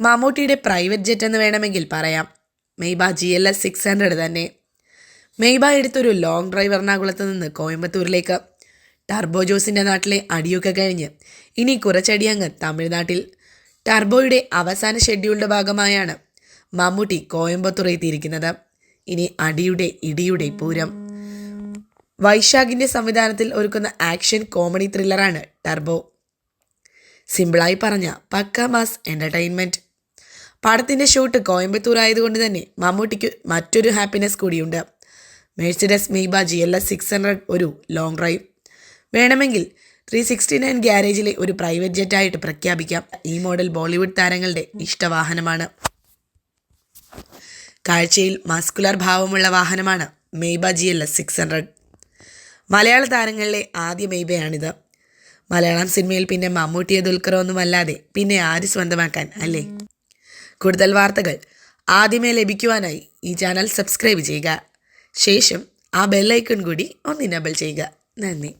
മമ്മൂട്ടിയുടെ private jet എന്ന് വേണമെങ്കിൽ പറയാം. Maybach G L S six hundred തന്നെ. മെയ്ബ എടുത്തൊരു ലോങ് ഡ്രൈവ് എറണാകുളത്ത് നിന്ന് കോയമ്പത്തൂരിലേക്ക്. ടർബോ ജോസിന്റെ നാട്ടിലെ അടിയൊക്കെ കഴിഞ്ഞ് ഇനി കുറച്ചടി അങ്ങ് തമിഴ്നാട്ടിൽ. ടർബോയുടെ അവസാന ഷെഡ്യൂളിന്റെ ഭാഗമായാണ് മമ്മൂട്ടി കോയമ്പത്തൂർ എത്തിയിരിക്കുന്നത്. ഇനി അടിയുടെ ഇടിയുടെ പൂരം. വൈശാഖിന്റെ സംവിധാനത്തിൽ ഒരുക്കുന്ന ആക്ഷൻ കോമഡി ത്രില്ലറാണ് ടർബോ സിമ്പിളായി പറഞ്ഞ പക്ക മാസ് എന്റർടൈൻമെന്റ് പടത്തിന്റെ ഷൂട്ട് കോയമ്പത്തൂർ ആയതുകൊണ്ട് തന്നെ മമ്മൂട്ടിക്ക് മറ്റൊരു ഹാപ്പിനെസ് കൂടിയുണ്ട്. Mercedes Maybach G L S six hundred ഒരു ലോങ് ഡ്രൈവ് വേണമെങ്കിൽ ത്രീ സിക്സ്റ്റി നയൻ ഗ്യാരേജിലെ ഒരു പ്രൈവറ്റ് ജെറ്റായിട്ട് പ്രഖ്യാപിക്കാം. ഈ മോഡൽ ബോളിവുഡ് താരങ്ങളുടെ ഇഷ്ടവാഹനമാണ്. കാഴ്ചയിൽ മസ്കുലർ ഭാവമുള്ള വാഹനമാണ് Maybach G L S six hundred. മലയാള താരങ്ങളിലെ ആദ്യ മെയ്ബയാണിത് മലയാളം സിനിമയിൽ പിന്നെ മമ്മൂട്ടിയെ ദുൽഖറോ ഒന്നുമല്ലാതെ പിന്നെ ആര് സ്വന്തമാക്കാൻ അല്ലേ? കൂടുതൽ വാർത്തകൾ ആദ്യമേ ലഭിക്കുവാനായി ഈ ചാനൽ സബ്സ്ക്രൈബ് ചെയ്യുക. ശേഷം ആ ബെല്ലൈക്കൺ കൂടി ഒന്ന് ഇനബിൾ ചെയ്യുക. നന്ദി.